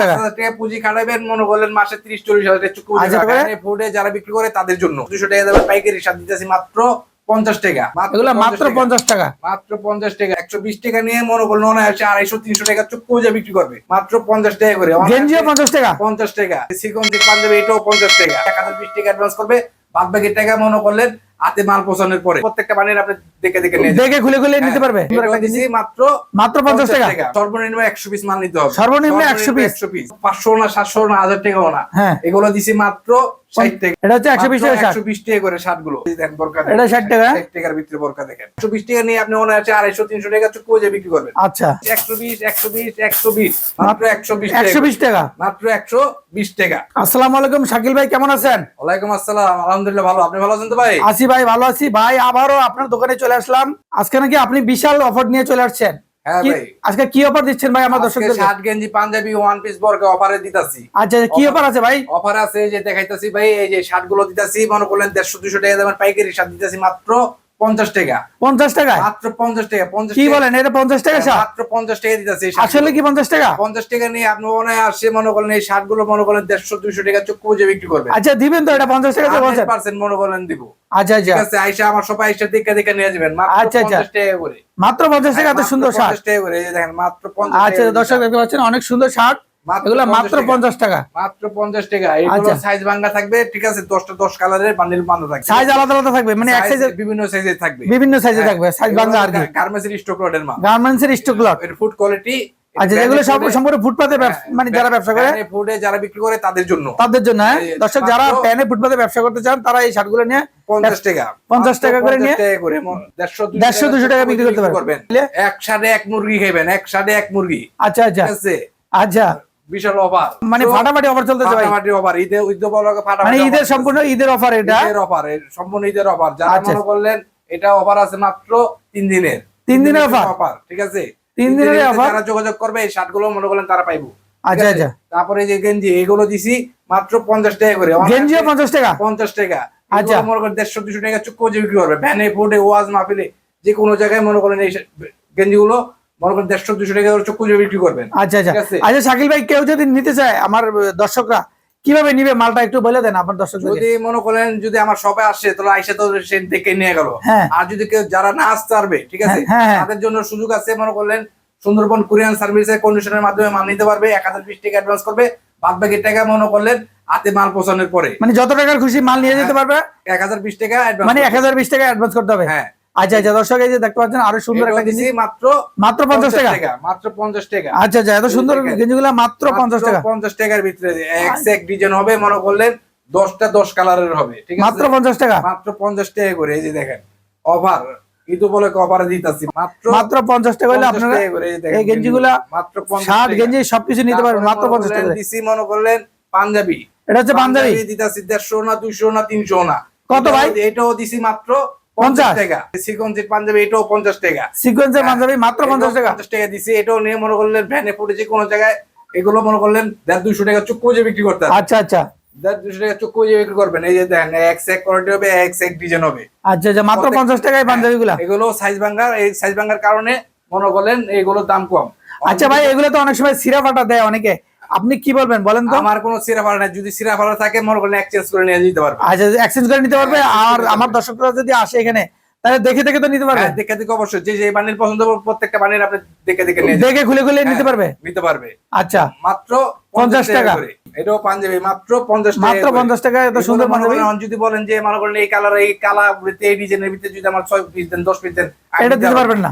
টাকা। টাকা পুঁজি খাটাবেন মনে করলেন মাসে ত্রিশ চল্লিশ হাজার চুক্তি আচ্ছা, যারা বিক্রি করে তাদের জন্য। দুশো টাকা দেবেন পাইকারি দিতেছি মাত্র পঞ্চাশ টাকা। এগুলো মাত্র পঞ্চাশ টাকা? মাত্র পঞ্চাশ টাকা। একশো বিশ টাকা নিয়ে মনে করল অনায়াসে আড়াইশো তিনশো টাকা চুক্তি যা বিক্রি করবে। মাত্র পঞ্চাশ টাকা করে। গেঞ্জিও পঞ্চাশ টাকা? পঞ্চাশ টাকা। সিকন্সি পাঞ্জাবি এটাও পঞ্চাশ টাকা। এক হাজার বিশ টাকা অ্যাডভান্স করবে। বাদ বাকি টাকা মনে করলেন হাতে মাল পৌঁছানোর পরে প্রত্যেকটা বানিয়ে আপনি দেখে দেখে নিয়ে। দেখে খুলে খুলে নিতে পারবে। হ্যাঁ, এটাও দিছি মাত্র মাত্র পঞ্চাশ টাকা। সর্বনিম্ন একশো পিস মাল নিতে হবে। সর্বনিম্ন একশো পিস একশো পিস পাঁচশো না সাতশো না হাজার টাকাও না। হ্যাঁ। এগুলো দিছি মাত্র এটা হচ্ছে একশো বিশ টাকা একশো বিশ টাকা করে শার্টগুলো দেখেন বোরকা এটা 60 টাকা? ষাট টাকার ভিতরে বোরকা দেখেন। একশো বিশ টাকা নিয়ে আপনি মনে আছে আড়াইশো তিনশো টাকা বিক্রি করবেন। আচ্ছা। একশো বিশ একশো বিশ একশো বিশ। মাত্র একশো বিশ একশো বিশ টাকা? মাত্র একশো বিশ টাকা। আসসালামু আলাইকুম শাকিল ভাই কেমন আছেন? ওয়ালাইকুম আসসালাম। আলহামদুলিল্লাহ ভালো। আপনি ভালো আছেন তো ভাই? আছি ভাই ভালো আছি। ভাই আবারও আপনার দোকানে চলে আসলাম। আজকে নাকি আপনি বিশাল অফার নিয়ে চলে আসছেন। হ্যাঁ ভাই। আজকে কি অফার দিচ্ছেন ভাই আমার দর্শকদের শার্ট গেঞ্জি পাঞ্জাবি ওয়ান পিস বর্গে অফারে দিতাছি। আচ্ছা কি অফার আছে ভাই? অফার আছে যে দেখাইতাছি ভাই এই যে শার্টগুলো দিতাছি মনে করলেন দেড়শো দুশো টাকা দেবেন পাইকারি শার্ট দিতাছি মাত্র। পঞ্চাশ টাকা। পঞ্চাশ টাকা? মাত্র পঞ্চাশ টাকা পঞ্চাশ কি বলেন এটা পঞ্চাশ টাকা মাত্র পঞ্চাশ টাকা দিতেছে আসলে কি পঞ্চাশ টাকা? পঞ্চাশ টাকা নিয়ে আপনি মনে হয় আসছে মনে করেন এই শার্টগুলো মনে করেন দেড়শো দুইশো টাকা চোখ বুঝে বিক্রি করবেন। আচ্ছা দিবেন তো এটা পঞ্চাশ টাকা বলছেন পার্সেন্ট মনে করেন দিব। আচ্ছা আচ্ছা। ঠিক আছে আইসা আমার সবাই আইসা দেখে দেখে নিয়ে যাবেন। মাত্র আচ্ছা, আচ্ছা। পঞ্চাশ টাকা করে। মাত্র পঞ্চাশ টাকা এত সুন্দর শার্ট। 50 টাকা করে দেখেন মাত্র পঞ্চাশ আচ্ছা দর্শক দেখতে পাচ্ছেন অনেক সুন্দর শার্ট। এগুলো মাত্র পঞ্চাশ টাকা। মাত্র পঞ্চাশ টাকা। এগুলো আচ্ছা। সাইজ ভাঙ্গা থাকবে ঠিক আছে? দশটা দশ কালারের বান্ডিল বান্ধা থাকবে। সাইজ আলাদা আলাদা থাকবে মানে এক সাইজের বিভিন্ন সাইজের থাকবে। বিভিন্ন সাইজে থাকবে। সাইজ বাংলা আর কি। গার্মেন্টস এর স্টক লটের মাল। গার্মেন্টস এর স্টক লট এর ফুড কোয়ালিটি আচ্ছা যেগুলো সব সম্পূর্ণ ফুটপাতে মানে যারা ব্যবসা করে ফুডে যারা বিক্রি করে তাদের জন্য। তাদের জন্য হ্যাঁ? দর্শক যারা প্যানে ফুটপাতে ব্যবসা করতে চান তারা এই শার্টগুলো নিয়ে পঞ্চাশ টাকা। 50 টাকা করে নিয়ে দেড়শো দুশো টাকা বিক্রি করতে পারবেন। এক সাড়ে এক মুরগি খাবেন এক সাড়ে এক মুরগি। আচ্ছা আচ্ছা। আচ্ছা। বিশাল অফার মানে ফাটাফাটি অফার চলতেছে ভাই? ফাটাফাটি অফার ঈদে ঈদ ফাটাফাটি মানে ঈদের সম্পূর্ণ ঈদের অফার এটা? ঈদের অফার সম্পূর্ণ ঈদের অফার যারা আচ্ছা। মনে করলেন এটা অফার আছে মাত্র তিন দিনের। তিন দিনের? অফার ঠিক আছে? তিন দিনের offer? যারা যোগাযোগ করবে এই মনে করলেন তারা পাইবো। আচ্ছা আচ্ছা। তারপরে যে গেঞ্জি এগুলো দিছি মাত্র পঞ্চাশ টাকা করে। গেঞ্জি পঞ্চাশ টাকা? পঞ্চাশ টাকা। আচ্ছা। মনে করেন দেড়শো দুশো টাকা চুক্কো বিক্রি করবে। ভ্যানে ফুডে ওয়াজ মাহফিলে যে কোনো জায়গায় মনে করেন এই গেঞ্জি গুলো মনে করেন দেড়শো দুশো টাকা করে বিক্রি করবেন। আচ্ছা আচ্ছা। আচ্ছা শাকিল ভাই কেউ যদি নিতে চায় আমার দর্শকরা কীভাবে নিবে মালটা একটু বলে দেন আপনার দর্শকদের যদি মনে করেন যদি আমার সবাই আসে তাহলে আইসা তো সে দেখে নিয়ে গেল। হ্যাঁ। আর যদি কেউ যারা না আসতে পারবে ঠিক আছে? হ্যাঁ, হ্যাঁ। তাদের জন্য সুযোগ আছে মনে করলেন সুন্দরবন কোরিয়ান সার্ভিসের কন্ডিশনের মাধ্যমে মাল নিতে পারবে এক হাজার বিশ টাকা অ্যাডভান্স করবে বাদ বাকি টাকা মনে করলেন হাতে মাল পৌঁছানোর পরে। মানে যত টাকার খুশি মাল নিয়ে যেতে পারবে? এক হাজার বিশ টাকা মানে এক হাজার বিশ টাকা অ্যাডভান্স করতে হবে? হ্যাঁ। আচ্ছা আচ্ছা দর্শক এই যে দেখতে পাচ্ছেন আরও সুন্দর একটা গেঞ্জি মাত্র মাত্র পঞ্চাশ টাকা? মাত্র পঞ্চাশ টাকা। আচ্ছা আচ্ছা এত সুন্দর গেঞ্জিগুলো মাত্র পঞ্চাশ টাকা। পঞ্চাশ টাকার ভিতরে এক এক ডিজাইন হবে মনে করলেন দশটা দশ কালারের হবে ঠিক আছে? মাত্র পঞ্চাশ টাকা? মাত্র পঞ্চাশ টাকা করে এই যে দেখেন অফার ঈদ উপলক্ষে অফারে দিতেছি মাত্র মাত্র পঞ্চাশ টাকা হলে আপনারা এই যে দেখেন এই গেঞ্জিগুলা মাত্র 50 শার্ট গেঞ্জি সবকিছু নিতে পারবেন মাত্র মনে পঞ্চাশ টাকা। করলেন মনে করলেন পাঞ্জাবি। এটা হচ্ছে পাঞ্জাবি? দিতাছি দেড়শো না দুইশো না তিনশো না। কত ভাই? এটাও- দিছি মাত্র 50 পঞ্চাশ টাকা। সিকোয়েন্সের পাঞ্জাবি এটাও পঞ্চাশ টাকা। সিকোয়েন্সের পাঞ্জাবি মাত্র পঞ্চাশ টাকা। পঞ্চাশ টাকা দিছি। এটাও নিয়ে মনে করলেন ভ্যানে পড়েছে কোনো জায়গায় এগুলো মনে করলেন দেড় দুশো টাকা চুক্কু যে বিক্রি করতে আচ্ছা আচ্ছা। দেড় দুশো টাকা চুক্কু যে বিক্রি করবেন। এই যে দেখেন এক এক কোয়ালিটি হবে এক এক ডিজাইন হবে। আচ্ছা আচ্ছা মাত্র পঞ্চাশ টাকায় পাঞ্জাবি গুলা এগুলো সাইজ ভাঙ্গার এই সাইজ ভাঙ্গার কারণে মনে করলেন এগুলোর দাম কম। আচ্ছা ভাই এগুলো তো অনেক সময় সিরা ফাটা দেয় অনেকে। আপনি কি বলবেন বলেন তো? আমার কোনো সিরা ভাড়া নাই যদি সিরা ভাড়া থাকে মনে করলেন এক্সচেঞ্জ করে নিয়ে যেতে পারবে। আচ্ছা এক্সচেঞ্জ করে নিতে পারবে? হ্যাঁ, আর আমার দর্শকরা যদি আসে এখানে তাহলে দেখে দেখে তো নিতে পারবে? হ্যাঁ, দেখে দেখে অবশ্যই। যে যে বানির পছন্দ হবে প্রত্যেকটা বানির আপনি দেখে দেখে নিয়ে দেখে খুলে খুলে নিতে হ্যাঁ, পারবে? নিতে পারবে। আচ্ছা। মাত্র 50 টাকা। এটাও পাঞ্জাবি মাত্র পঞ্চাশ মাত্র পঞ্চাশ টাকা এত সুন্দর পাঞ্জাবি যদি বলেন যে মনে করেন এই কালার এই কালার এই ডিজাইনের ভিতরে যদি আমার ছয় পিস দেন দশ পিস দেন এটা দিতে পারবেন না।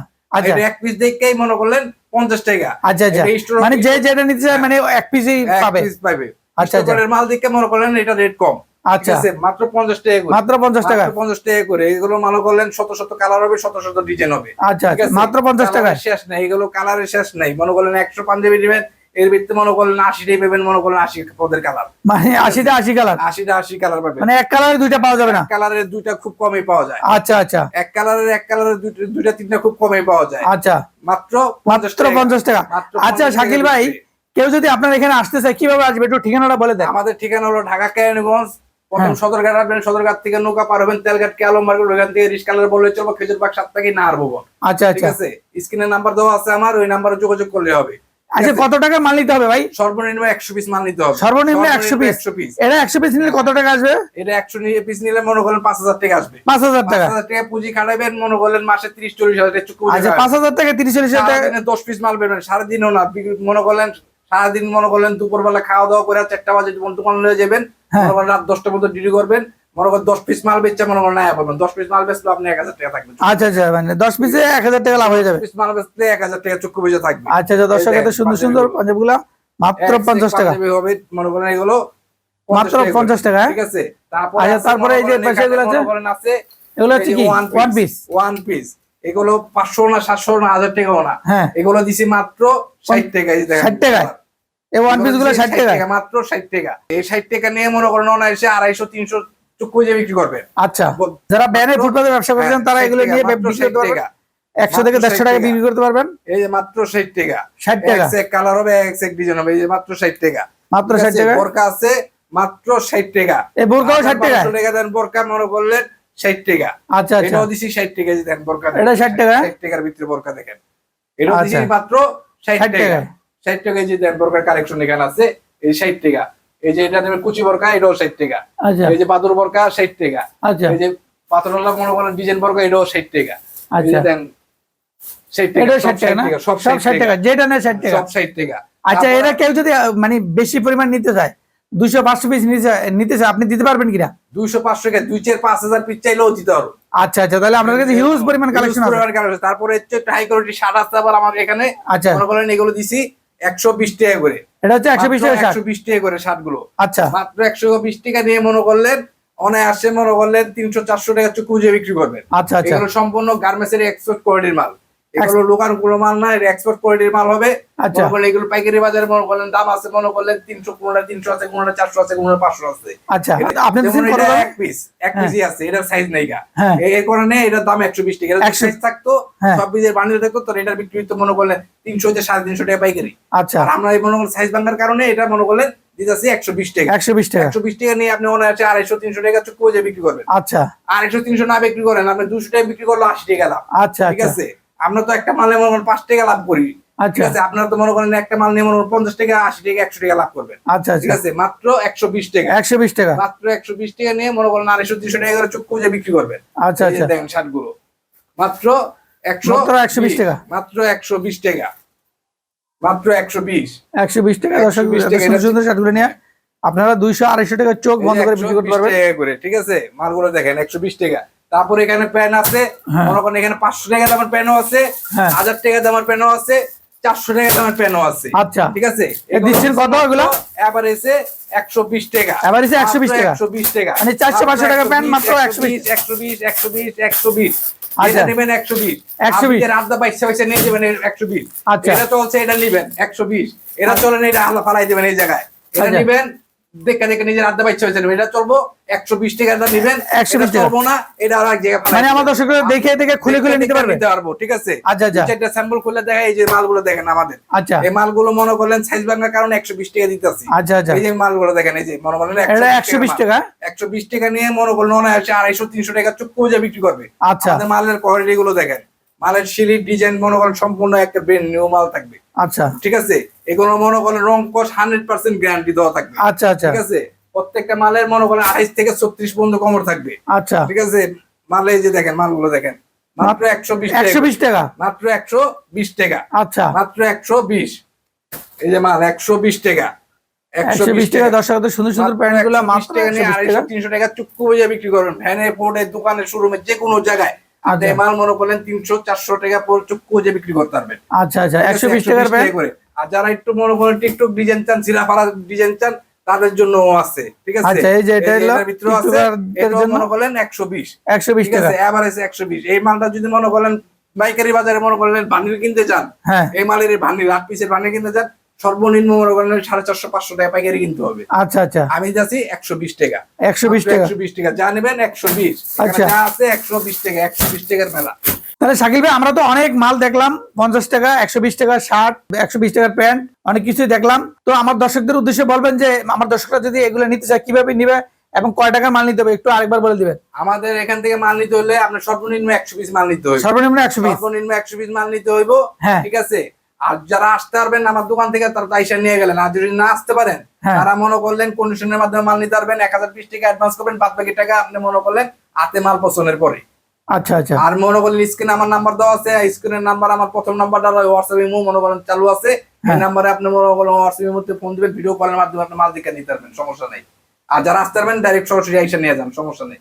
এক পিস দেখেই মনে করলেন পঞ্চাশ টাকা। আচ্ছা আচ্ছা। মানে যে যেটা নিতে চায় মানে এক পিসই পাবে। পাবে আচ্ছা, আচ্ছা। মাল দেখে মনে করলেন এটা রেট কম। আচ্ছা। মাত্র পঞ্চাশ টাকা করে। মাত্র পঞ্চাশ টাকা। পঞ্চাশ টাকা করে। এগুলো মনে করলেন শত শত কালার হবে শত শত ডিজাইন হবে। আচ্ছা? মাত্র পঞ্চাশ টাকা শেষ নাই। এগুলো কালারের শেষ নাই। মনে করলেন একশো পাঞ্জাবি নেবেন এর ভিত্তি মনে করলেন আশিটাই পাবেন মনে করলেন আশি পদের কালার মানে আশিটা আশি কালার আশিটা আশি কালার পাবেন। মানে এক কালারে দুইটা পাওয়া যাবে না? কালারের দুইটা খুব কমই পাওয়া যায়। আচ্ছা আচ্ছা। এক কালারের এক কালারের দুইটা- দুইটা তিনটা খুব কমই পাওয়া যায়। আচ্ছা। মাত্র মাত্র পঞ্চাশ টাকা। আচ্ছা শাকিল ভাই কেউ যদি আপনার এখানে আসতে চায় কীভাবে আসবে? একটু ঠিকানাটা বলে দেন। আমাদের ঠিকানা হলো ঢাকা কেরানীগঞ্জ প্রথম হ্যাঁ। সদরঘাট আসবেন সদরঘাট থেকে নৌকা পার হবেন তেলঘাট কেলম মার্কেট ওখান থেকে রিস্কালার বললে চলবো খেজুর বাগ সাত থেকে না আর ভবন। আচ্ছা ঠিক আচ্ছা। আছে? স্ক্রিনের নাম্বার দেওয়া আছে আমার ওই নাম্বারে যোগাযোগ করলে হবে। আচ্ছা কত টাকা মাল নিতে হবে ভাই? সর্বনিম্ন একশো পিস মাল নিতে হবে। সর্বনিম্ন 100 piece? একশো পিস এটা একশো পিস নিলে কত টাকা আসবে? এটা একশো পিস নিলে মনে করেন পাঁচ হাজার টাকা আসবে। পাঁচ হাজার টাকা। হাজার টাকা পুঁজি খাটাবেন মনে করলেন মাসে তিরিশ চল্লিশ হাজার টাকা চুক্তি আচ্ছা পাঁচ হাজার টাকা তিরিশ চল্লিশ হাজার টাকা সারাদিনে দশ পিস মাল বেরবেন সারাদিনও না। মনে করলেন সারাদিন মনে করলেন দুপুর বেলা খাওয়া দাওয়া করে চারটা বাজে যখন দোকান নিয়ে যাবেন। হ্যাঁ। করেন রাত দশটার মতো ডিউটি করবেন। মনে করেন দশ পিস মাল বেচছে মনে করেন না পাবেন দশ পিস মাল বেচলে আপনি এক হাজার টাকা থাকবে আচ্ছা আচ্ছা মানে দশ পিসে এক হাজার টাকা লাভ হয়ে যাবে পিস মাল বেচলে এক হাজার টাকা চুক্তি বেঁচে থাকবে আচ্ছা আচ্ছা দর্শক এত সুন্দর সুন্দরগুলো। পাঞ্জাবগুলা মাত্র পঞ্চাশ টাকা হবে মনে করেন এগুলো মাত্র 50 টাকা করে। পঞ্চাশ টাকা হ্যাঁ? ঠিক আছে তারপরে আচ্ছা, তারপরে এই যে এগুলো আছে? এগুলো হচ্ছে কি ওয়ান পিস ওয়ান পিস এগুলো পাঁচশো না সাতশো না হাজার টাকাও না হ্যাঁ এগুলো দিছি মাত্র ষাট টাকা এই যে দেখেন। 60 টাকায়? এই ওয়ান পিসগুলো ষাট টাকা মাত্র ষাট টাকা এই ষাট টাকা নিয়ে মনে করেন অনায়াসে আড়াইশো তিনশো চুক্তি যে বিক্রি করবে আচ্ছা যারা ব্যানে ফুটপাতে ব্যবসা করছেন তারা এগুলো নিয়ে বিক্রি করতে পারবেন। একশো থেকে দেড়শো টাকা। বিক্রি করতে পারবেন। এই যে মাত্র ষাট টাকা। ষাট টাকা। এক কালার হবে এক এক ডিজাইন হবে এই যে মাত্র ষাট টাকা। মাত্র ষাট টাকা? বোরকা আছে মাত্র ষাট টাকা। এই বোরকাও ষাট টাকা টাকা দেন বোরকা মনে করলেন ষাট টাকা। আচ্ছা আচ্ছা। এটাও দিছি ষাট টাকা দেন বোরকা এটা 60 টাকা? ষাট টাকার ভিতরে বোরকা দেখেন। এটাও দিছি আচ্ছা। মাত্র ষাট টাকা। টাকা। ষাট টাকা যে দেন বোরকার কালেকশন এখানে আছে এই ষাট টাকা। এই যে এটা নেবেন কুচি বোরকা এটাও ষাট টাকা। আচ্ছা। এই যে বাদুর বোরকা ষাট টাকা। আচ্ছা। এই যে পাথরওয়ালা মনে করেন ডিজাইন বোরকা এটাও ষাট টাকা। আচ্ছা। আচ্ছা কেউ যদি মানে বেশি পরিমাণ নিতে চায় দুশো পাঁচশো পিস আপনি দিতে পারবেন কিনা? দুইশো পাঁচশো দুই চার পাঁচ হাজার পিস চাইলেও দিতে পারো। আচ্ছা আচ্ছা তাহলে আপনার কাছে হিউজ পরিমাণ কালেকশন আছে। তারপরে হচ্ছে হাই কোয়ালিটি শার্ট আছে আবার আমার এখানে। আচ্ছা। মনে করেন এগুলো দিছি একশো বিশ টাকা করে। এটা হচ্ছে একশো বিশ টাকা একশো বিশ টাকা করে শার্টগুলো আচ্ছা। মাত্র একশো বিশ টাকা নিয়ে মনে করলেন অনায়াসে মনে করলেন তিনশো চারশো টাকা খুঁজে বিক্রি করবেন। আচ্ছা আচ্ছা। সম্পূর্ণ গার্মেন্টস এর এক্সপোর্ট কোয়ালিটির মাল। এগুলো লোকালগুলো মাল না এক্সপোর্ট কোয়ালিটির মাল হবে। আচ্ছা। এগুলো পাইকারি বাজারে মনে করলেন দাম আছে মনে করলেন তিনশো কোনটা তিনশো আছে কোনটা চারশো আছে কোনটা পাঁচশো আছে। আচ্ছা এটা- এটা এক পিস এক হ্যাঁ। পিসই আছে এটার সাইজ নেই গা। হ্যাঁ। এই কারণে এটার দাম একশো বিশ টাকা। 100 একশো থাকতো হ্যাঁ। সব পিসের বান্ডিল থাকতো তো এটার বিক্রি হতো মনে করলেন তিনশো হচ্ছে সাড়ে তিনশো টাকা পাইকারি। আচ্ছা। আর আমরা এই মনে করলেন সাইজ ভাঙার কারণে এটা মনে করলেন দিতেছি একশো বিশ টাকা। একশো বিশ টাকা। একশো বিশ টাকা নিয়ে আপনি অনায়াসে আড়াইশো তিনশো টাকা চুক্তি বিক্রি করবেন। আচ্ছা। আড়াইশো তিনশো না বিক্রি করেন আপনি দুশো টাকা বিক্রি করলে আশি টাকা লাভ। আচ্ছা ঠিক আচ্ছা। আছে? আমরা তো একটা মালে মনে করেন পাঁচ টাকা লাভ করি। ঠিক আচ্ছা আছে? আপনারা তো মনে করেন একটা মাল নিয়ে মনে করেন পঞ্চাশ টাকা আশি টাকা একশো টাকা লাভ করবেন। আচ্ছা ঠিক আচ্ছা আছে? মাত্র একশো বিশ টাকা। একশো বিশ টাকা? মাত্র একশো বিশ টাকা নিয়ে মনে করেন আড়াইশো তিনশো টাকা করে বিক্রি করবেন। আচ্ছা আচ্ছা। দেখেন মাত্র একশো মাত্র 120 টাকা। মাত্র একশো বিশ টাকা। মাত্র একশো বিশ। একশো বিশ টাকা দর্শক 120 টাকা সুন্দর শার্টগুলো নিয়ে আপনারা দুইশো আড়াইশো টাকা চোখ বন্ধ করে বিক্রি করতে পারবেন। ঠিক আছে? মালগুলো দেখেন একশো বিশ টাকা। তারপর এখানে প্যান আছে হ্যাঁ। মনে করেন এখানে পাঁচশো টাকা দামের প্যানও আছে হ্যাঁ। হাজার টাকা দামের প্যানও আছে চারশো টাকা দামের প্যানও আছে আচ্ছা ঠিক আছে দিচ্ছেন কত এগুলো? এবার এসে একশো বিশ টাকা Average এ 120 টাকা? একশো বিশ টাকা মানে 400 500 টাকা প্যান্ট মাত্র 120 একশো বিশ একশো বিশ একশো বিশ আচ্ছা। এটা নেবেন একশো বিশ 120 আপনি রাত পয়সা পয়সা নিয়ে যাবেন একশো বিশ আচ্ছা। এটা চলছে এটা নিবেন একশো বিশ এটা চলেন এটা ফালাই দেবেন এই জায়গায় এটা আচ্ছা। নিবেন দেখে দেখে নিজের আড্ডা পাইছে হয়েছে এটা চলবো একশো বিশ টাকা নিবেন 120 এটা টাকা। চলবো না এটা আর এক জায়গায় মানে আমার দর্শকরা দেখে দেখে খুলে খুলে নিতে পারবে? নিতে পারব ঠিক আছে? আচ্ছা আচ্ছা। স্যাম্পল খুলে দেখা এই যে মালগুলো দেখেন আমাদের। আচ্ছা। এই মালগুলো মনে করলেন সাইজ ভাঙার কারণে একশো বিশ টাকা দিতেছি। আচ্ছা আচ্ছা। এই যে মালগুলো দেখেন এই যে মনে করলেন এটা একশো বিশ টাকা একশো বিশ টাকা নিয়ে মনে করলেন অনায়াসে আড়াইশো তিনশো টাকা চুপ করে বিক্রি করবে। আচ্ছা। মালের কোয়ালিটি গুলো দেখেন। মালের সিঁড়ির ডিজাইন মনে করেন সম্পূর্ণ একটা ব্র্যান্ড নিউ মাল থাকবে। আচ্ছা। ঠিক আছে? এগুলো মনে করেন রং কস হান্ড্রেড পার্সেন্ট গ্যারান্টি দেওয়া থাকবে আচ্ছা আচ্ছা ঠিক আছে প্রত্যেকটা মালের মনে করেন আড়াইশ থেকে ছত্রিশ পর্যন্ত কমর থাকবে আচ্ছা ঠিক আছে মালে এই যে দেখেন মালগুলো দেখেন মাত্র একশো বিশ একশো বিশ টাকা মাত্র একশো বিশ টাকা আচ্ছা মাত্র একশো বিশ এই যে মাল একশো বিশ টাকা একশো বিশ টাকা এত সুন্দর সুন্দর প্যান্টগুলো মাত্র টাকা নিয়ে 120 আড়াইশো তিনশো টাকা চুক্কু বিক্রি করবেন ভ্যানে পোর্টে দোকানে শোরুমে যে কোনো জায়গায় আচ্ছা। মাল মনে করলেন তিনশো চারশো টাকা পর চুক্কু বুঝে বিক্রি করতে পারবেন আচ্ছা আচ্ছা একশো বিশ টাকার প্যান্ট টাকা করে আর যারা একটু মনে করেন টিকটক ডিজাইন চান সিরাফারা ডিজাইন চান তাদের জন্য আছে ঠিক আছে? আচ্ছা, এই যে এটা হলো ভিতরে আছে জন্য? মনে একশো বিশ। ঠিক টাকা। আছে এভারেজ একশো বিশ। এই মালটা যদি মনে করেন পাইকারি বাজারে মনে করেন বান্ডিল কিনতে চান হ্যাঁ। এই মালের বান্ডিল আট পিসের বান্ডিল কিনতে চান সর্বনিম্ন মনে করেন সাড়ে চারশো পাঁচশো টাকা পাইকারি কিনতে হবে। আচ্ছা আচ্ছা। আমি যাচ্ছি একশো বিশ টাকা। একশো বিশ টাকা। একশো বিশ টাকা। যা নেবেন একশো বিশ। আচ্ছা। আছে একশো বিশ টাকা একশো বিশ টাকার মেলা। তাহলে শাকিল ভাই আমরা তো অনেক মাল দেখলাম পঞ্চাশ টাকা একশো বিশ টাকা শার্ট একশো বিশ টাকার প্যান্ট অনেক কিছুই দেখলাম। তো আমার দর্শকদের উদ্দেশ্যে বলবেন যে আমার দর্শকরা যদি এগুলো নিতে চায় কীভাবে নিবে এবং কয় টাকার মাল নিতে হবে? একটু আরেকবার বলে দিবেন। আমাদের এখান থেকে মাল নিতে হলে আপনার সর্বনিম্ন একশো পিস মাল নিতে হবে সর্বনিম্ন একশো পিস? সর্বনিম্ন একশো পিস মাল নিতে হইব। হ্যাঁ। ঠিক আছে? আর যারা আসতে পারবেন আমার দোকান থেকে তারা তাইসা নিয়ে গেলেন। আর যদি না আসতে পারেন হ্যাঁ। তারা মনে করলেন কন্ডিশনের মাধ্যমে মাল নিতে পারবেন। এক হাজার বিশ টাকা অ্যাডভান্স করবেন বাদ বাকি টাকা আপনি মনে করলেন হাতে মাল পছন্দের পরে। আচ্ছা আচ্ছা। আর মনে করেন স্ক্রিনে আমার নাম্বার দেওয়া আছে স্ক্রিনের নাম্বার আমার প্রথম নাম্বারটা হোয়াটসঅ্যাপ ইমো মনে করেন চালু আছে। এই হ্যাঁ। নাম্বারে আপনি মনে করেন হোয়াটসঅ্যাপ ইমোতে ফোন দিবেন ভিডিও কলের মাধ্যমে আপনি মাল দিকে নিতে পারবেন সমস্যা নেই। আর যারা আসতে পারবেন ডাইরেক্ট সরাসরি আইসা নিয়ে যান সমস্যা নেই।